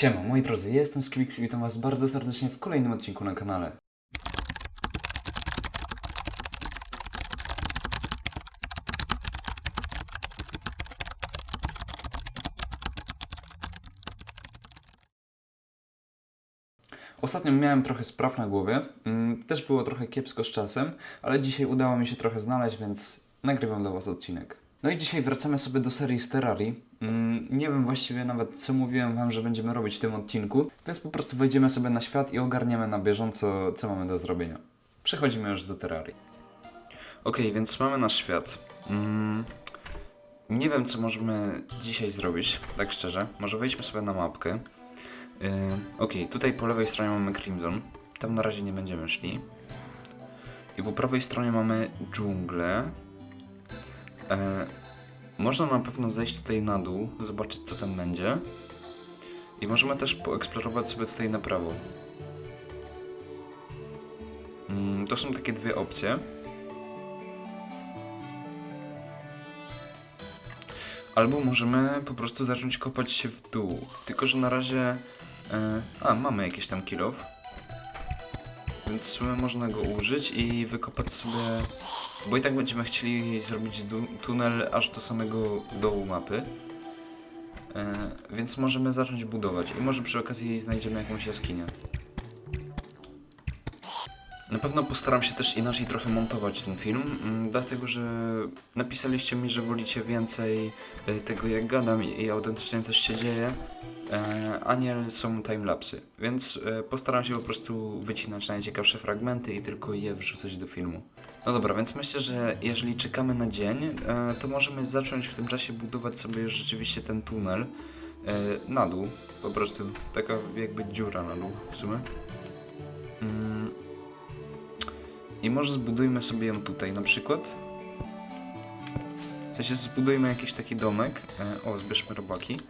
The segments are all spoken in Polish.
Siema, moi drodzy, ja jestem Skibix i witam was bardzo serdecznie w kolejnym odcinku na kanale. Ostatnio miałem trochę spraw na głowie, mm, też było trochę kiepsko z czasem, ale dzisiaj udało mi się trochę znaleźć, więc nagrywam dla Was odcinek. No i dzisiaj wracamy sobie do serii z Terrarii. Mm, Nie wiem właściwie nawet co mówiłem Wam, że będziemy robić w tym odcinku, więc po prostu wejdziemy sobie na świat i ogarniemy na bieżąco, co mamy do zrobienia. Przechodzimy już do Terrarii. Okej, więc mamy nasz świat. Mm, Nie wiem, co możemy dzisiaj zrobić, tak szczerze. Może wejdźmy sobie na mapkę. Yy, Okej, tutaj po lewej stronie mamy Crimson. Tam na razie nie będziemy szli. I po prawej stronie mamy dżunglę. E, można na pewno zejść tutaj na dół, zobaczyć co tam będzie. I możemy też poeksplorować sobie tutaj na prawo. Mm, to są takie dwie opcje. Albo możemy po prostu zacząć kopać się w dół. Tylko, że na razie. E, a, mamy jakiś tam kilof. Więc w sumie można go użyć i wykopać sobie. Bo i tak będziemy chcieli zrobić tunel aż do samego dołu mapy. E, więc możemy zacząć budować. I może przy okazji znajdziemy jakąś jaskinię. Na pewno postaram się też inaczej trochę montować ten film, mm, dlatego że napisaliście mi, że wolicie więcej e, tego jak gadam i autentycznie coś się dzieje, e, a nie są timelapsy. Więc e, postaram się po prostu wycinać najciekawsze fragmenty i tylko je wrzucać do filmu. No dobra, więc myślę, że jeżeli czekamy na dzień, to możemy zacząć w tym czasie budować sobie rzeczywiście ten tunel na dół. Po prostu taka jakby dziura na dół w sumie. Mm. I może zbudujmy sobie ją tutaj na przykład. W sensie zbudujmy jakiś taki domek. E, o, zbierzmy robaki.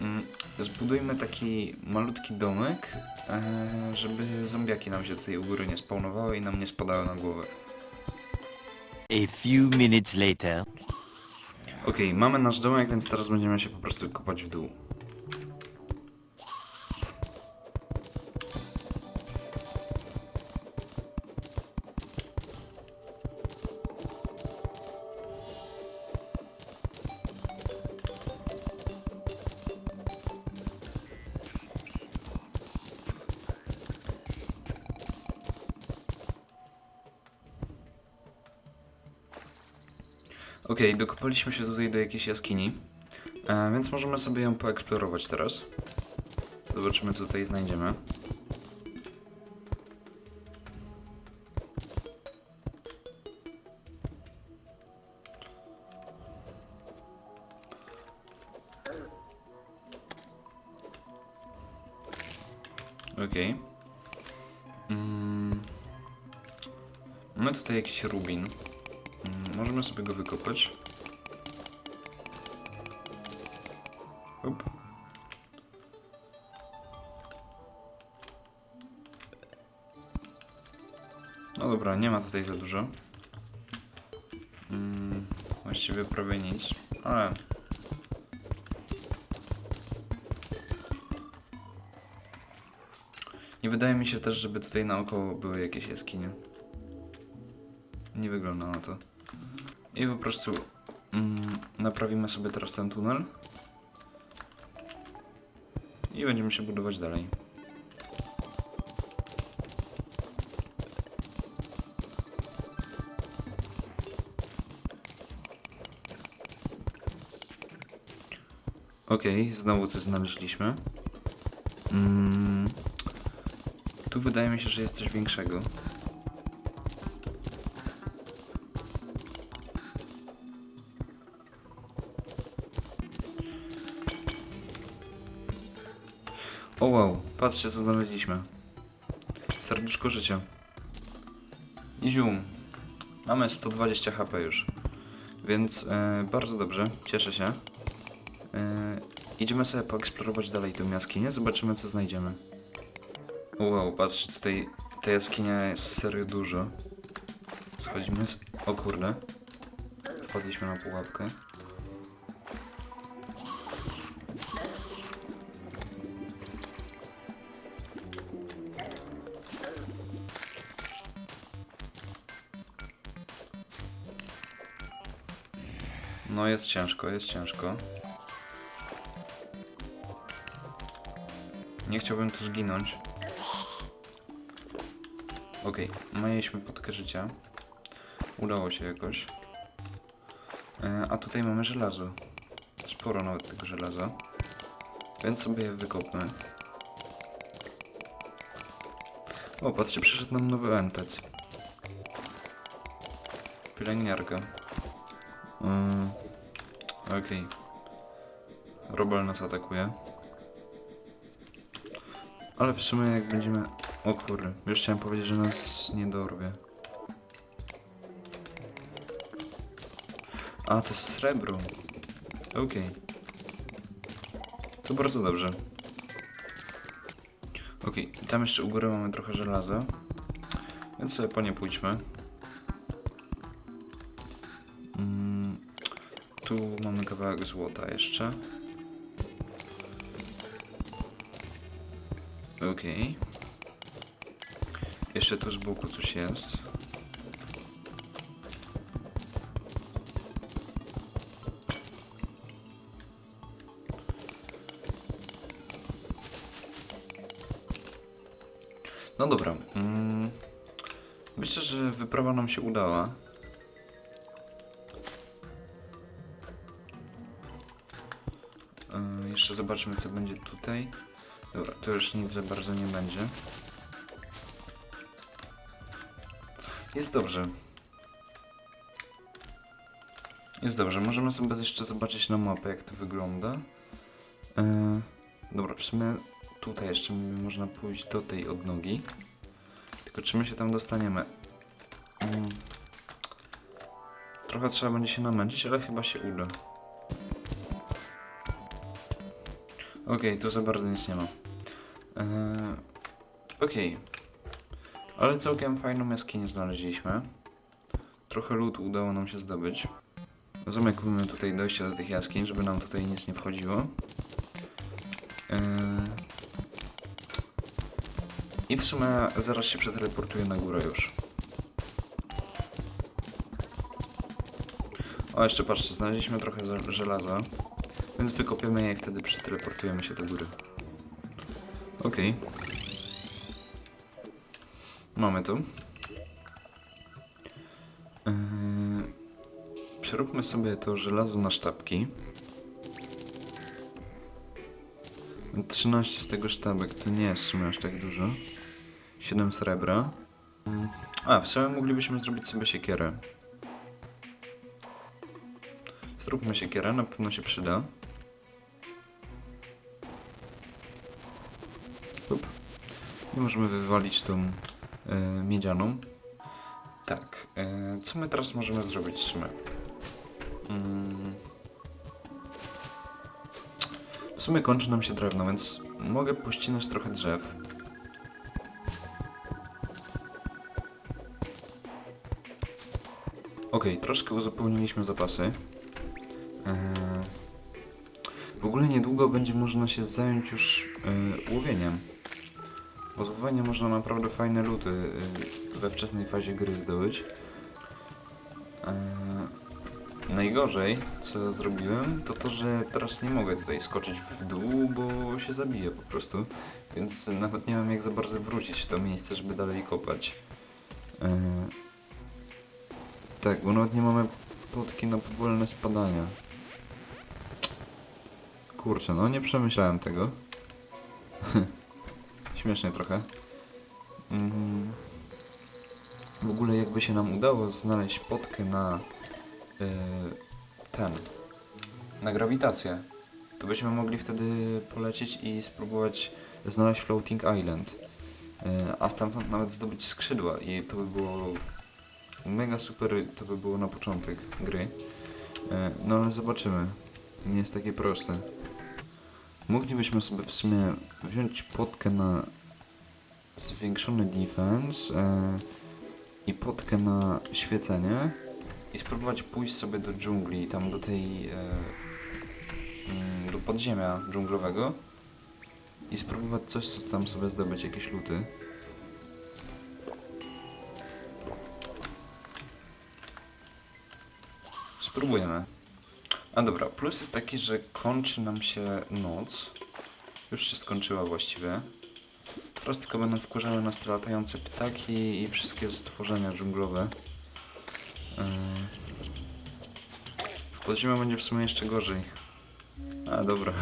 Mm, Zbudujmy taki malutki domek, e, żeby zombiaki nam się tutaj u góry nie spawnowały i nam nie spadały na głowę. A few minutes later. Okej, mamy nasz domek, więc teraz będziemy się po prostu kopać w dół. Okej, dokopaliśmy się tutaj do jakiejś jaskini, e, więc możemy sobie ją poeksplorować teraz. Zobaczymy, co tutaj znajdziemy. Okej. Mm. Mamy tutaj jakiś rubin. Mm, Możemy sobie go wykopać. Hop. No dobra, nie ma tutaj za dużo. Mm, właściwie prawie nic, ale... Nie wydaje mi się też, żeby tutaj naokoło były jakieś jaskinie. Nie wygląda na to. I po prostu mm, naprawimy sobie teraz ten tunel. I będziemy się budować dalej. Okej, znowu coś znaleźliśmy. Mm, tu wydaje mi się, że jest coś większego. O wow, patrzcie co znaleźliśmy. Serduszko życia. I. Mamy 120 HP już. Więc e, bardzo dobrze, cieszę się. E, idziemy sobie poeksplorować dalej tę jaskinię, zobaczymy co znajdziemy. Wow, patrzcie, tutaj ta jaskinia jest serio dużo. Schodzimy z... O kurde. Wpadliśmy na pułapkę. No jest ciężko, jest ciężko. Nie chciałbym tu zginąć. Okej, mieliśmy podkę życia. Udało się jakoś. E, a tutaj mamy żelazo. Sporo nawet tego żelaza. Więc sobie je wykopmy. O, patrzcie, przyszedł nam nowy NPC. Pielęgniarka. Mm, Okej. Robal nas atakuje. Ale w sumie jak będziemy... O kurde, już chciałem powiedzieć, że nas nie dorwie. A, to srebro. Okej. To bardzo dobrze. Okej, i tam jeszcze u góry mamy trochę żelaza. Więc sobie po nie pójdźmy. Tu mamy kawałek złota jeszcze. Okej. Jeszcze tu z boku coś jest. No dobra. Mm, myślę, że wyprawa nam się udała. Yy, jeszcze zobaczmy, co będzie tutaj. Dobra, to już nic za bardzo nie będzie. Jest dobrze. Jest dobrze, możemy sobie jeszcze zobaczyć na mapę, jak to wygląda. Yy, dobra, w sumie tutaj jeszcze można pójść do tej odnogi. Tylko czy my się tam dostaniemy? Mm. Trochę trzeba będzie się namęczyć, ale chyba się uda. Okej, tu za bardzo nic nie ma. Eee, Okej. Ale całkiem fajną jaskinię znaleźliśmy. Trochę lód udało nam się zdobyć. Zamykujmy tutaj dojście do tych jaskiń, żeby nam tutaj nic nie wchodziło. Eee, I w sumie zaraz się przeteleportuję na górę już. O, jeszcze patrzcie, znaleźliśmy trochę za- żelaza. Więc wykopiemy je i wtedy przeteleportujemy się do góry. Okej. Mamy to. Yy, przeróbmy sobie to żelazo na sztabki. 13 z tego sztabek to nie jest w sumie aż tak dużo. 7 srebra. Mm, A, w sumie moglibyśmy zrobić sobie siekierę. Zróbmy siekierę, na pewno się przyda. I możemy wywalić tą e, miedzianą. Tak, e, co my teraz możemy zrobić w sumie? Mm. W sumie kończy nam się drewno, więc mogę pościnać trochę drzew. Okej, troszkę uzupełniliśmy zapasy. Eee, w ogóle niedługo będzie można się zająć już e, łowieniem. Bo z można naprawdę fajne luty e, we wczesnej fazie gry zdobyć. Eee, najgorzej, co zrobiłem, to to, że teraz nie mogę tutaj skoczyć w dół, bo się zabiję po prostu. Więc nawet nie wiem jak za bardzo wrócić w to miejsce, żeby dalej kopać. Eee, tak, bo nawet nie mamy potki na powolne spadania. Kurczę, no nie przemyślałem tego. Śmiesznie trochę. Mm. W ogóle jakby się nam udało znaleźć potkę na yy, ten, na grawitację, to byśmy mogli wtedy polecieć i spróbować znaleźć Floating Island. Yy, a stamtąd nawet zdobyć skrzydła i to by było mega super, to by było na początek gry. Yy, no ale zobaczymy. Nie jest takie proste. Moglibyśmy sobie w sumie wziąć potkę na zwiększony defense e, i potkę na świecenie i spróbować pójść sobie do dżungli, tam do tej e, mm, do podziemia dżunglowego i spróbować coś co tam sobie zdobyć, jakieś luty. Spróbujemy. A dobra, plus jest taki, że kończy nam się noc. Już się skończyła właściwie. Teraz tylko będą wkurzały nas te latające ptaki i wszystkie stworzenia dżunglowe. Yy. W podziemiu będzie w sumie jeszcze gorzej. A dobra.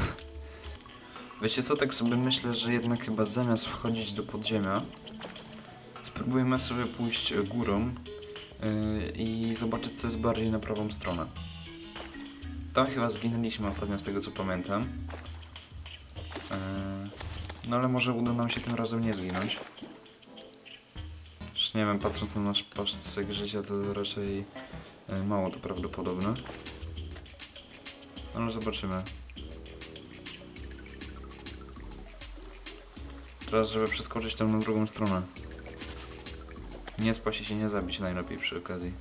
Wiecie co, tak sobie myślę, że jednak chyba zamiast wchodzić do podziemia, spróbujemy sobie pójść górą yy, i zobaczyć co jest bardziej na prawą stronę. Tam chyba zginęliśmy ostatnio z tego co pamiętam. Yy, no ale może uda nam się tym razem nie zginąć. Już nie wiem, patrząc na nasz pasek życia to raczej yy, mało to prawdopodobne. Ale zobaczymy. Teraz, żeby przeskoczyć tam na drugą stronę. Nie spaść i się nie zabić najlepiej przy okazji.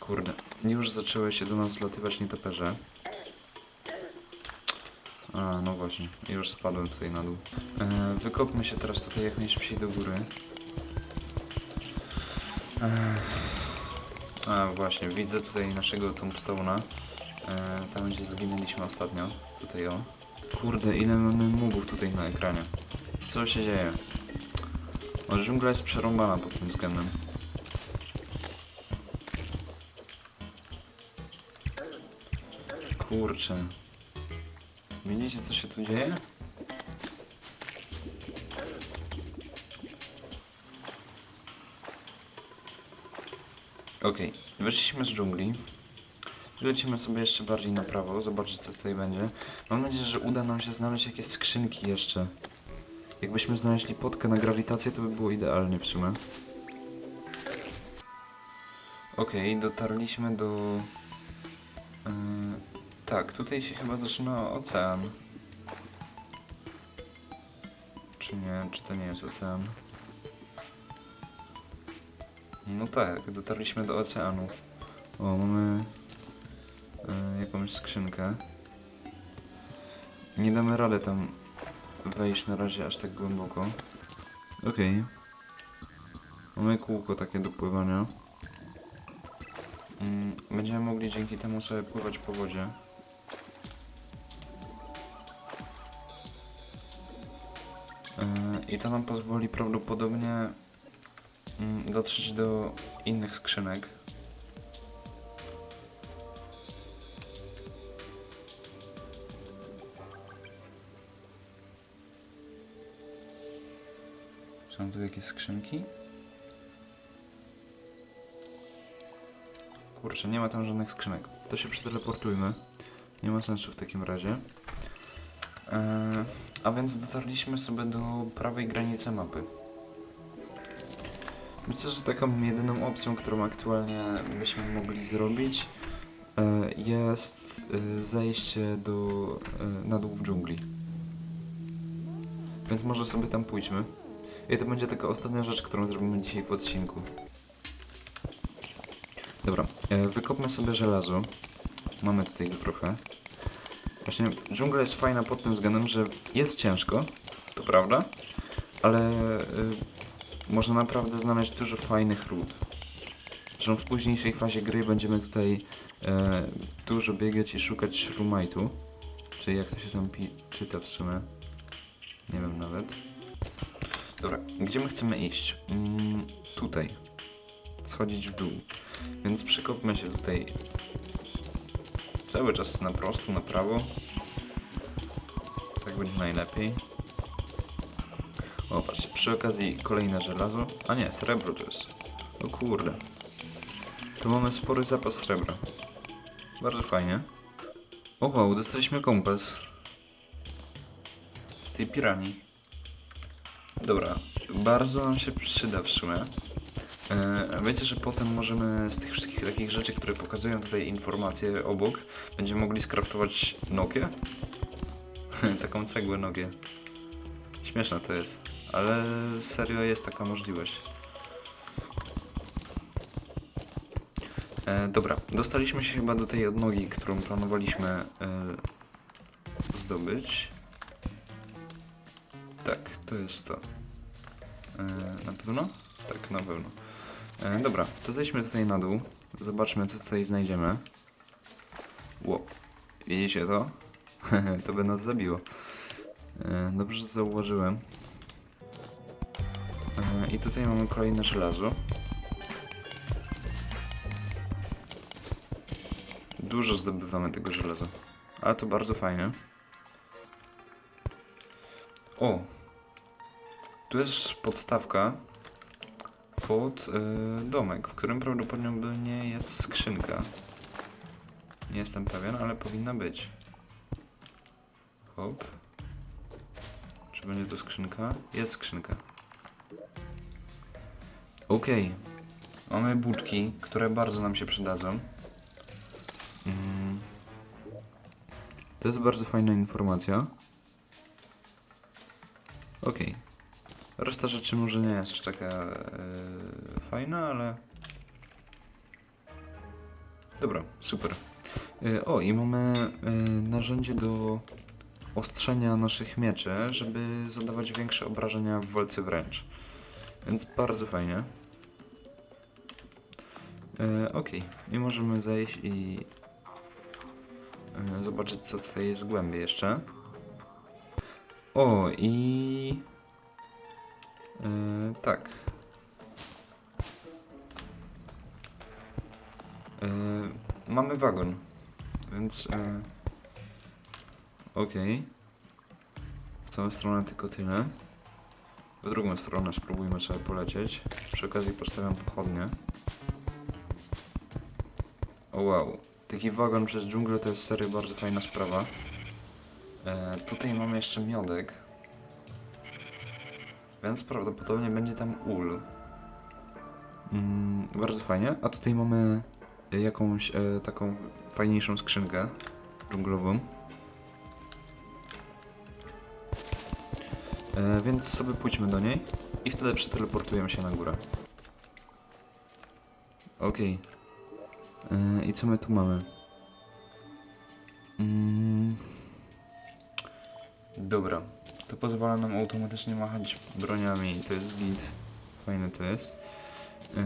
Kurde, już zaczęły się do nas zlatywać nietoperze. A, no właśnie, już spadłem tutaj na dół. E, wykopmy się teraz tutaj jak najszybciej do góry. E, a, właśnie, widzę tutaj naszego tombstone'a. E, tam gdzie zginęliśmy ostatnio. Tutaj o. Kurde, ile mamy mugów tutaj na ekranie. Co się dzieje? O, dżungla jest przerąbana pod tym względem. Kurczę. Widzicie co się tu dzieje? Okej, wyszliśmy z dżungli. Lecimy sobie jeszcze bardziej na prawo, zobaczyć co tutaj będzie. Mam nadzieję, że uda nam się znaleźć jakieś skrzynki jeszcze. Jakbyśmy znaleźli potkę na grawitację, to by było idealnie w sumie. Okej, dotarliśmy do... Yy, tak, tutaj się chyba zaczyna ocean. Czy nie? Czy to nie jest ocean? No tak, dotarliśmy do oceanu. O, mamy e, jakąś skrzynkę. Nie damy rady tam wejść na razie aż tak głęboko. Okej. Mamy kółko takie do pływania. Mm, Będziemy mogli dzięki temu sobie pływać po wodzie. I to nam pozwoli prawdopodobnie mm, dotrzeć do innych skrzynek. Są tu jakieś skrzynki? Kurczę, nie ma tam żadnych skrzynek. To się przeteleportujmy. Nie ma sensu w takim razie. Eee, a więc dotarliśmy sobie do prawej granicy mapy. Myślę, że taką jedyną opcją, którą aktualnie byśmy mogli zrobić, e, jest e, zejście do, e, na dół w dżungli. Więc może sobie tam pójdźmy. I to będzie taka ostatnia rzecz, którą zrobimy dzisiaj w odcinku. Dobra, e, wykopmy sobie żelazo. Mamy tutaj go trochę. Właśnie dżungla jest fajna pod tym względem, że jest ciężko, to prawda, ale y, można naprawdę znaleźć dużo fajnych ród. Zresztą w późniejszej fazie gry będziemy tutaj e, dużo biegać i szukać shrumite'u. Czy jak to się tam czyta w sumie? Nie wiem nawet. Dobra, gdzie my chcemy iść? Mm, tutaj. Schodzić w dół. Więc przekopmy się tutaj cały czas na prosto, na prawo. Tak będzie najlepiej. O, patrzcie, przy okazji kolejne żelazo. A nie, srebro to jest. O kurde. Tu mamy spory zapas srebra. Bardzo fajnie. O wow, dostaliśmy kompas. Z tej piranii. Dobra, bardzo nam się przyda w sumie. E, Wiecie, że potem możemy z tych wszystkich takich rzeczy, które pokazują tutaj informacje obok, będziemy mogli skraftować Nokię? Taką cegłę Nokię. Śmieszne to jest, ale serio jest taka możliwość. E, dobra, dostaliśmy się chyba do tej odnogi, którą planowaliśmy e, zdobyć. Tak, to jest to. E, na pewno? Tak, na pewno. E, dobra, to zejdźmy tutaj na dół. Zobaczmy, co tutaj znajdziemy. Ło. Widzicie to? to by nas zabiło. E, dobrze, że zauważyłem. E, I tutaj mamy kolejne żelazo. Dużo zdobywamy tego żelaza. Ale to bardzo fajnie. O! Tu jest podstawka pod y, domek, w którym prawdopodobnie jest skrzynka. Nie jestem pewien, ale powinna być. Hop. Czy będzie to skrzynka? Jest skrzynka. Okej. Mamy budki, które bardzo nam się przydadzą. Mm. To jest bardzo fajna informacja. Reszta rzeczy może nie jest taka e, fajna, ale... Dobra, super. E, o, i mamy e, narzędzie do ostrzenia naszych mieczy, żeby zadawać większe obrażenia w walce wręcz. Więc bardzo fajnie. E, Okej, i możemy zejść i e, zobaczyć co tutaj jest głębiej jeszcze. O, i... E, tak. E, mamy wagon, więc... E, Okej. W całą stronę tylko tyle. W drugą stronę spróbujmy sobie polecieć. Przy okazji postawiam pochodnie. O wow. Taki wagon przez dżunglę to jest serio bardzo fajna sprawa. Tutaj mamy jeszcze miodek. Więc prawdopodobnie będzie tam ul. Mm, bardzo fajnie. A tutaj mamy jakąś e, taką fajniejszą skrzynkę dżunglową. E, więc sobie pójdźmy do niej i wtedy przeteleportujemy się na górę. Okej. E, I co my tu mamy? Mm. Dobra. To pozwala nam automatycznie machać broniami. To jest git. Fajne to jest. E,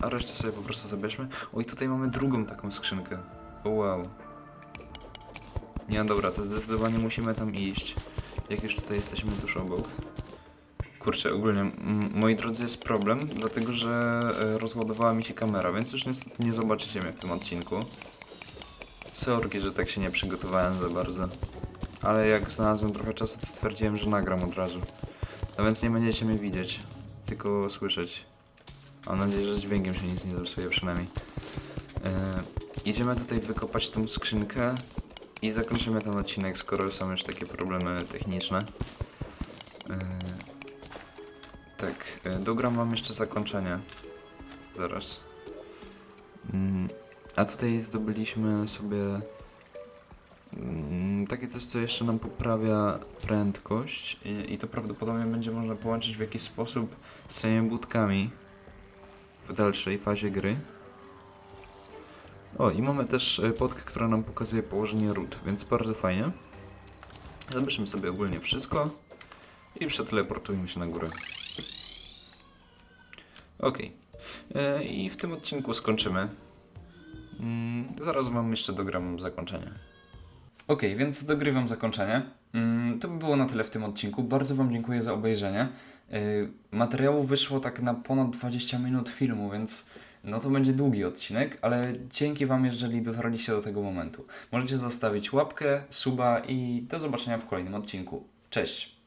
a resztę sobie po prostu zabierzmy. Oj, tutaj mamy drugą taką skrzynkę. O wow. Nie, dobra, to zdecydowanie musimy tam iść. Jak już tutaj jesteśmy tuż obok. Kurczę, ogólnie, moi drodzy, jest problem, dlatego że e, rozładowała mi się kamera, więc już niestety nie zobaczycie mnie w tym odcinku. Sorki, że tak się nie przygotowałem za bardzo. Ale jak znalazłem trochę czasu, to stwierdziłem, że nagram od razu. No więc nie będziecie mnie widzieć, tylko słyszeć. Mam nadzieję, że z dźwiękiem się nic nie zepsuje przynajmniej. E, idziemy tutaj wykopać tą skrzynkę i zakończymy ten odcinek, skoro są już takie problemy techniczne. E, tak, e, dogram wam jeszcze zakończenie. Zaraz. Mm, a tutaj zdobyliśmy sobie coś, co jeszcze nam poprawia prędkość i, i to prawdopodobnie będzie można połączyć w jakiś sposób z tymi budkami w dalszej fazie gry. O, i mamy też e, podkę, która nam pokazuje położenie ród, więc bardzo fajnie. Zabierzmy sobie ogólnie wszystko i przeteleportujmy się na górę. Ok. E, I w tym odcinku skończymy. Mm, zaraz wam jeszcze dogram zakończenie. Ok, więc dogrywam zakończenie. Mm, to by było na tyle w tym odcinku. Bardzo Wam dziękuję za obejrzenie. Yy, materiału wyszło tak na ponad 20 minut filmu, więc no to będzie długi odcinek, ale dzięki Wam, jeżeli dotarliście do tego momentu. Możecie zostawić łapkę, suba i do zobaczenia w kolejnym odcinku. Cześć!